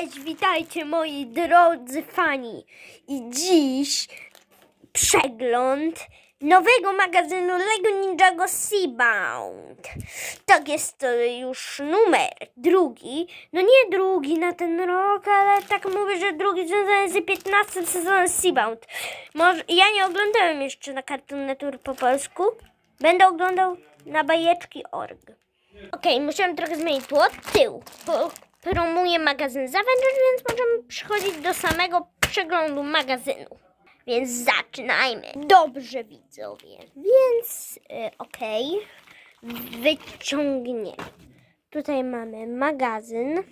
Cześć, witajcie moi drodzy fani. I dziś przegląd nowego magazynu Lego Ninjago Seabound. Tak jest to już numer drugi. No nie drugi na ten rok, ale tak mówię, że drugi związany z 15 sezonem Seabound. Może, ja nie oglądałem jeszcze na Cartoon Network po polsku. Będę oglądał na bajeczki.org. Okej, musiałem trochę zmienić tło. Tył. Promuję magazyn Zavengers, więc możemy przychodzić do samego przeglądu magazynu. Więc zaczynajmy. Dobrze, widzowie. Więc, y, okej. Wyciągniemy. Tutaj mamy magazyn.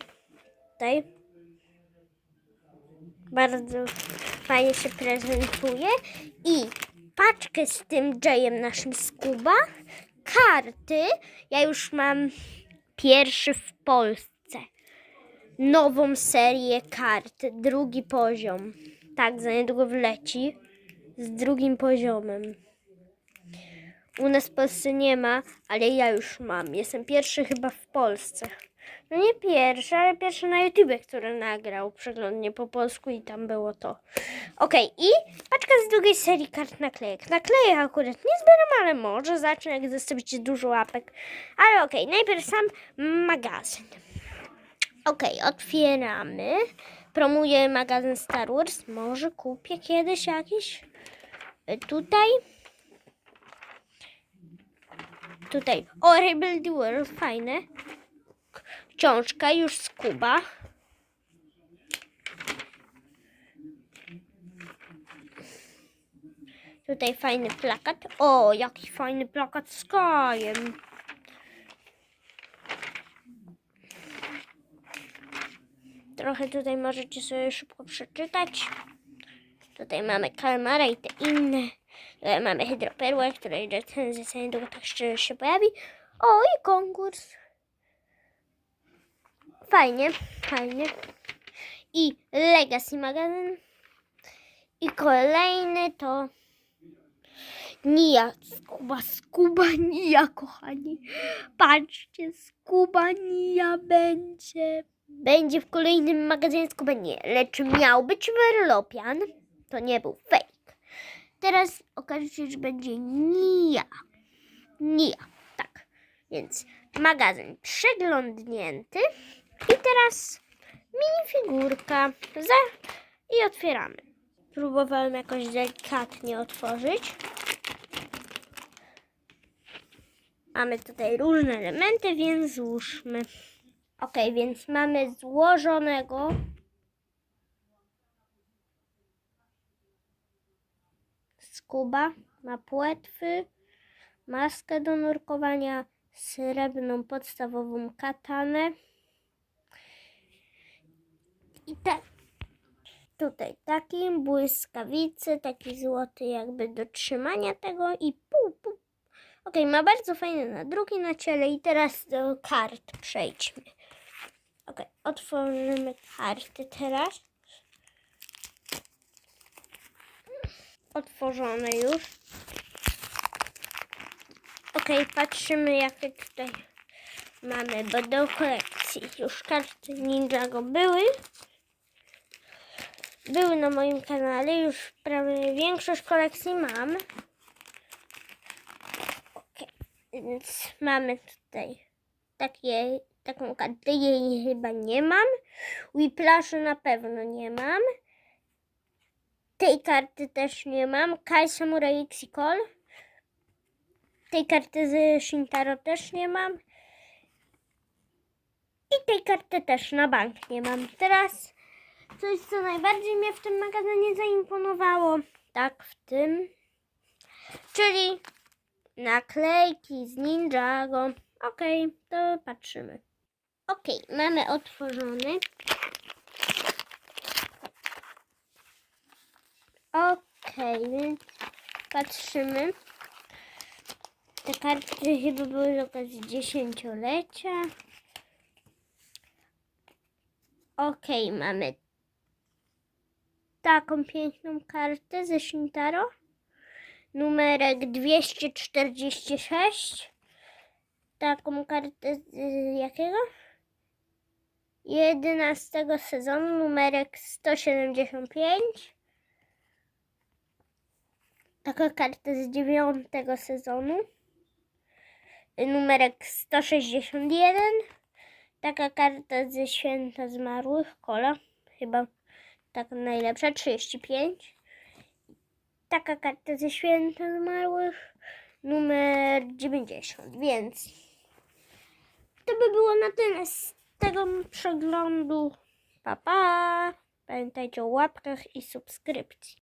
Tutaj. Bardzo fajnie się prezentuje. I paczkę z tym Jayem naszym Skuba. Karty. Ja już mam pierwszy w Polsce. Nową serię kart. Drugi poziom. Tak, za niedługo wleci. Z drugim poziomem. U nas w Polsce nie ma, ale ja już mam. Jestem pierwszy chyba w Polsce. No nie pierwszy, ale pierwszy na YouTube, który nagrał przeglądnie po polsku i tam było to. Okej, i paczka z drugiej serii kart naklejek. Naklejek akurat nie zbieram, ale może zacznę, jak zostawicie dużo łapek. Ale okej, najpierw sam magazyn. Okej, otwieramy. Promuję magazyn Star Wars. Może kupię kiedyś jakiś. Y, Tutaj. Tutaj. O, Rebel World, fajne. Książka już z Kuba. Tutaj fajny plakat. O, jaki fajny plakat z Kajem. Trochę tutaj możecie sobie szybko przeczytać. Tutaj mamy kalmara i te inne. Tutaj mamy hydroperłę, której recenzja niedługo tak szczerze się pojawi. O, i konkurs. Fajnie, fajnie. I Legacy magazyn. I kolejny to Nia, Skuba, Skuba, Nia, kochani. Patrzcie, Skuba, Nia będzie. Będzie w kolejnym magazynie Skuba nie, lecz miał być Werlopian. To nie był fake. Teraz okaże się, że będzie Nia. Nia, tak. Więc magazyn przeglądnięty. I teraz minifigurka. Za... I otwieramy. Próbowałem jakoś delikatnie otworzyć. Mamy tutaj różne elementy, więc złóżmy. Ok, więc mamy złożonego. Skuba, ma płetwy, maskę do nurkowania, srebrną podstawową katanę. I tak. Tutaj taki błyskawicy, taki złoty jakby do trzymania tego i pół, pół. Ok, ma bardzo fajne nadruki na ciele i teraz do kart przejdźmy. Otworzymy karty teraz. Otworzone już. Ok, patrzymy jakie tutaj mamy, bo do kolekcji już karty Ninjago były. Były na moim kanale, już prawie większość kolekcji mam. Ok, więc mamy tutaj takie, taką kartę, jej chyba nie mam. Whiplashu na pewno nie mam. Tej karty też nie mam. Kai Samurai X i Call. Tej karty z Shintaro też nie mam. I tej karty też na bank nie mam. Teraz coś, co najbardziej mnie w tym magazynie zaimponowało. Tak, w tym. Czyli naklejki z Ninjago. Okej, to patrzymy. Okej, mamy otworzony. Okej, więc patrzymy. Te karty chyba były z okazji dziesięciolecia. Okej, mamy taką piękną kartę ze Shintaro. Numerek 246. Taką kartę z jakiego? 11 sezonu, numerek 175. Taka karta z 9 sezonu, numerek 161. Taka karta ze święta zmarłych, kola, chyba taka najlepsza, 35. Taka karta ze święta zmarłych, numer 90, więc to by było na z tego przeglądu. Pa, pa! Pamiętajcie o łapkach i subskrypcji.